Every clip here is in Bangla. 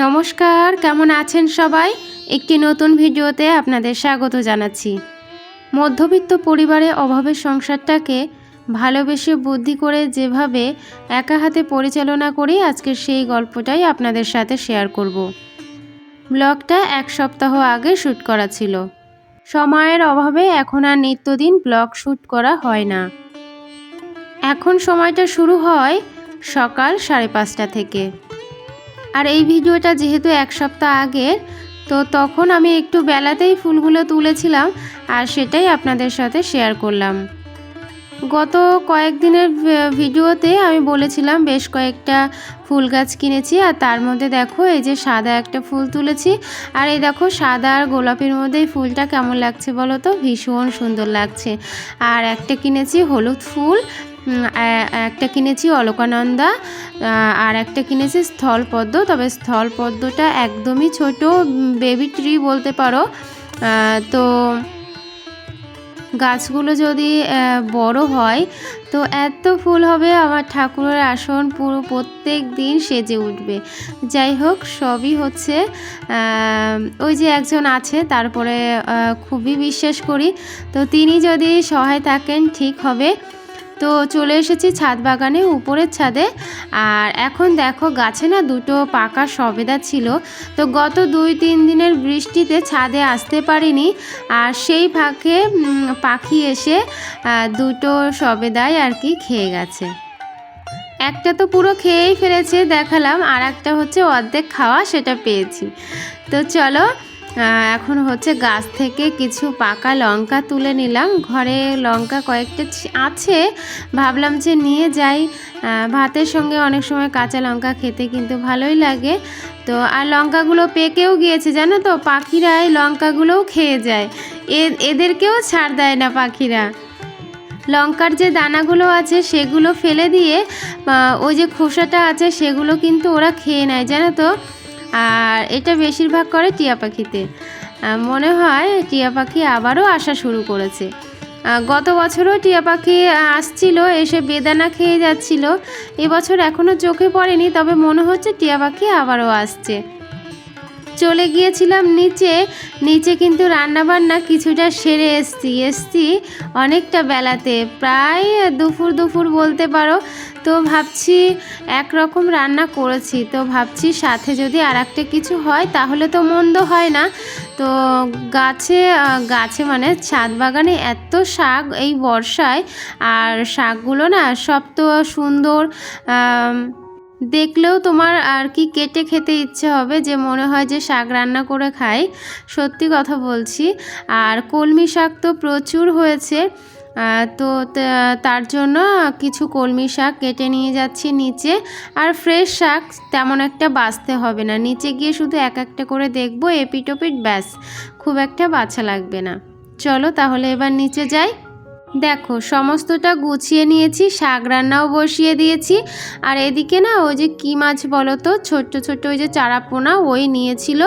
নমস্কার, কেমন আছেন সবাই? একটি নতুন ভিডিওতে আপনাদের স্বাগত জানাচ্ছি। মধ্যবিত্ত পরিবারে অভাবের সংসারটাকে ভালোবেসে বুদ্ধি করে যেভাবে একা হাতে পরিচালনা করি, আজকের সেই গল্পটাই আপনাদের সাথে শেয়ার করব। ব্লগটা এক সপ্তাহ আগে শ্যুট করা ছিল। সময়ের অভাবে এখন আর নিত্যদিন ব্লগ শ্যুট করা হয় না। এখন সময়টা শুরু হয় সকাল সাড়ে পাঁচটা থেকে। আর এই ভিডিওটা যেহেতু এক সপ্তাহ আগের তো তখন আমি একটু বেলাতেই ফুলগুলো তুলেছিলাম আর সেটাই আপনাদের সাথে শেয়ার করলাম। গত কয়েকদিনের ভিডিওতে আমি বলেছিলাম, বেশ কয়েকটা ফুল গাছ কিনেছি আর তার মধ্যে দেখো এই যে সাদা একটা ফুল তুলেছি। আর এই দেখো সাদা আর গোলাপির মধ্যে ফুলটা কেমন লাগছে বলো তো? ভীষণ সুন্দর লাগছে। আর একটা কিনেছি হলুদ ফুল একটা কিনেছি অলকানন্দা আর একটা কিনেছি স্থলপদ্ম, তবে স্থলপদ্মটা একদমই ছোট বেবি ট্রি বলতে পারো। তো গাছগুলো যদি বড় হয়, তো এত ফুল হবে আমার ঠাকুরের আসন পুরো প্রত্যেক দিন সেজে উঠবে। যাই হোক, সবই হচ্ছে ওই যে একজন আছে, তারপরে খুবই বিশ্বাস করি। তো তিনি যদি সহায় থাকেন, ঠিক হবে। তো চলে এসেছি ছাদ বাগানে, উপরের ছাদে। আর এখন দেখো গাছে না দুটো পাকা সবেদা ছিল। তো গত দুই, তিন দিনের বৃষ্টিতে ছাদে আসতে পারিনি। আর সেই ফাঁকে পাখি এসে দুটো সবেদাই আর কি খেয়ে গেছে। একটা তো পুরো খেয়েই ফেলেছে, দেখালাম। আর একটা হচ্ছে অর্ধেক খাওয়া, সেটা পেয়েছি। তো চলো এখন হচ্ছে গাছ থেকে কিছু পাকা লঙ্কা তুলে নিলাম। ঘরে লঙ্কা কয়েকটা আছে। ভাবলাম যে নিয়ে যাই। ভাতের সঙ্গে অনেক সময় কাঁচা লঙ্কা খেতে কিন্তু ভালোই লাগে। তো, আর লঙ্কাগুলো পেকেও গিয়েছে, জানো তো? পাখিরা এই লঙ্কাগুলোও খেয়ে যায়। এ- এদেরকেও ছাড় দেয় না পাখিরা। লঙ্কার যে দানাগুলো আছে, সেগুলো ফেলে দিয়ে ওই যে খোসাটা আছে, সেগুলো কিন্তু ওরা খেয়ে নেয়, জানো তো? আর এটা বেশিরভাগ করে টিয়া পাখিতে। মনে হয় টিয়া পাখি আবারও আসা শুরু করেছে। গত বছরও টিয়া পাখি আসছিল, এসে বেদানা খেয়ে যাচ্ছিল। এবছর এখনও চোখে পড়েনি, তবে মনে হচ্ছে টিয়া পাখি আবারও আসছে। চলে গিয়েছিলাম নিচে নিচে কিন্তু রান্নাবান্না কিছুটা সেরে এসছি। এসছি অনেকটা বেলাতে, প্রায় দুপুর দুপুর বলতে পারো। তো ভাবছি একরকম রান্না করেছি। তো ভাবছি সাথে যদি আর কিছু হয় তাহলে তো মন্দ হয় না। তো গাছে গাছে মানে ছাদ বাগানে এত শাক এই বর্ষায়, আর শাকগুলো না সব তো সুন্দর দেখলেও তোমার আর কি কেটে খেতে ইচ্ছে হবে যে মনে হয় যে শাক রান্না করে খাই। সত্যি কথা বলছি। আর কলমি শাক তো প্রচুর হয়েছে। তো তার জন্য কিছু কলমি শাক কেটে নিয়ে যাচ্ছি নিচে। আর ফ্রেশ শাক তেমন একটা বাছতে হবে না। নিচে গিয়ে শুধু এক একটা করে দেখব, এপিটোপিট ব্যাস। খুব একটা বাছা লাগবে না। চলো তাহলে এবার নিচে যাই। দেখো, সমস্তটা গুছিয়ে নিয়েছি, শাক রান্নাও বসিয়ে দিয়েছি। আর এদিকে না, ওই যে কী মাছ বলো তো, ছোট্ট ছোট্ট ওই যে চারাপোনা ওই নিয়েছিল।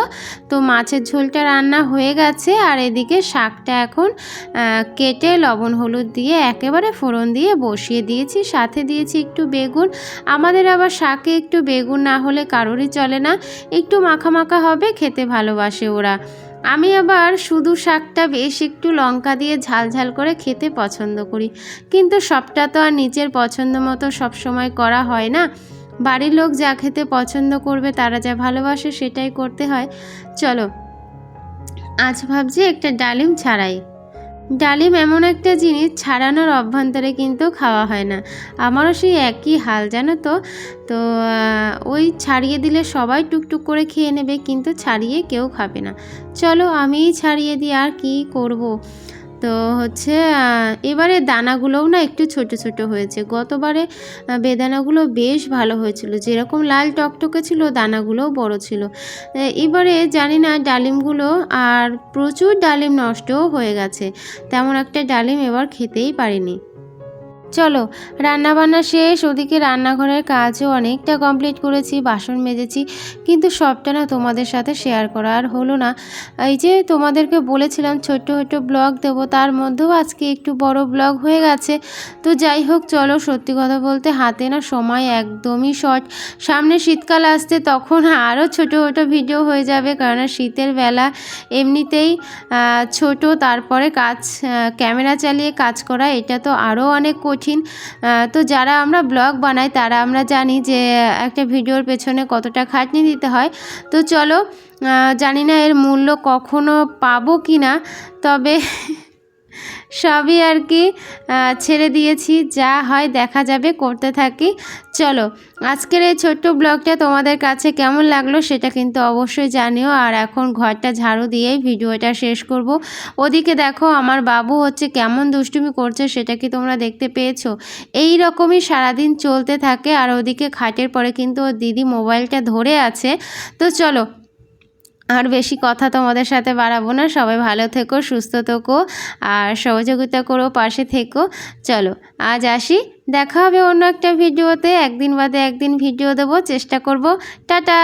তো মাছের ঝোলটা রান্না হয়ে গেছে, আর এদিকে শাকটা এখন কেটে লবণ, হলুদ দিয়ে একেবারে ফোড়ন দিয়ে বসিয়ে দিয়েছি। সাথে দিয়েছি একটু বেগুন। আমাদের আবার শাকে একটু বেগুন না হলে কারোরই চলে না। একটু মাখা মাখা হবে, খেতে ভালোবাসে ওরা। আমি আবার শুধু শাকটা বেশ একটু লঙ্কা দিয়ে ঝাল ঝাল করে খেতে পছন্দ করি। কিন্তু সবটা তো আর নিজের পছন্দ মতো সবসময় করা হয় না। বাড়ির লোক যা খেতে পছন্দ করবে, তারা যা ভালোবাসে সেটাই করতে হয়। চলো, আজ ভাবছি একটা ডালিম ছাড়াই। ডালিম এমন একটা জিনিস ছাড়ানোর অভ্যন্তরে কিন্তু খাওয়া হয় না। আমারও সেই একই হাল, জানো তো? তো ওই ছাড়িয়ে দিলে সবাই টুকটুক করে খেয়ে নেবে, কিন্তু ছাড়িয়ে কেউ খাবে না। চলো আমিই ছাড়িয়ে দিই, আর কি করব? তো হচ্ছে এবারে দানাগুলোও না একটু ছোট ছোট হয়েছে। গতবারে বেদানাগুলো বেশ ভালো হয়েছিল। যেরকম লাল টকটকে ছিল, দানাগুলোও বড় ছিল। এবারে জানি না ডালিমগুলো আর প্রচুর ডালিম নষ্টও হয়ে গেছে। তেমন একটা ডালিম এবার খেতেই পারিনি। চলো, রান্নাবান্না শেষ, ওদিকে রান্নাঘরের কাজও অনেকটা কমপ্লিট করেছি, বাসন মেজেছি, কিন্তু সবটা না তোমাদের সাথে শেয়ার করা আর হলো না। এই যে তোমাদেরকে বলেছিলাম ছোট্ট ছোট্ট ব্লগ দেবো, তার মধ্যেও আজকে একটু বড় ব্লগ হয়ে গেছে। তো যাই হোক, চলো সত্যি কথা বলতে হাতে না সময় একদমই শর্ট। সামনে শীতকাল আসছে, তখন আরও ছোটো ছোটো ভিডিও হয়ে যাবে, কারণ শীতের বেলা এমনিতেই ছোট, তারপরে কাজ ক্যামেরা চালিয়ে কাজ করা, এটা তো আরও অনেক কঠিন। আহ, তো যারা আমরা ব্লগ বানাই তারা আমরা জানি যে একটা ভিডিওর পেছনে কতটা খাটনি দিতে হয়। তো চলো জানি না এর মূল্য কখনো পাবো কি না তবে সবই আর কি ছেড়ে দিয়েছি। যা হয় দেখা যাবে, করতে থাকি। চলো, আজকের এই ছোট্ট ব্লগটা তোমাদের কাছে কেমন লাগল সেটা কিন্তু অবশ্যই জানিও। আর এখন ঘরটা ঝাড়ু দিয়েই ভিডিওটা শেষ করব। ওদিকে দেখো, আমার বাবু হচ্ছে কেমন দুষ্টুমি করছে সেটা কি তোমরা দেখতে পেয়েছ? এই রকমই সারাদিন চলতে থাকে। আর ওদিকে খাটের পরে কিন্তু ওর দিদি মোবাইলটা ধরে আছে। তো চলো আর বেশি কথা তোমাদের সাথে বাড়াবো না। সবাই ভালো থেকো, সুস্থ থেকো আর সহযোগিতা করো, পাশে থেকো। চলো, আজ আসি। দেখা হবে অন্য একটা ভিডিওতে। একদিন বাদে একদিন ভিডিও দেবো। চেষ্টা করব। টাটা!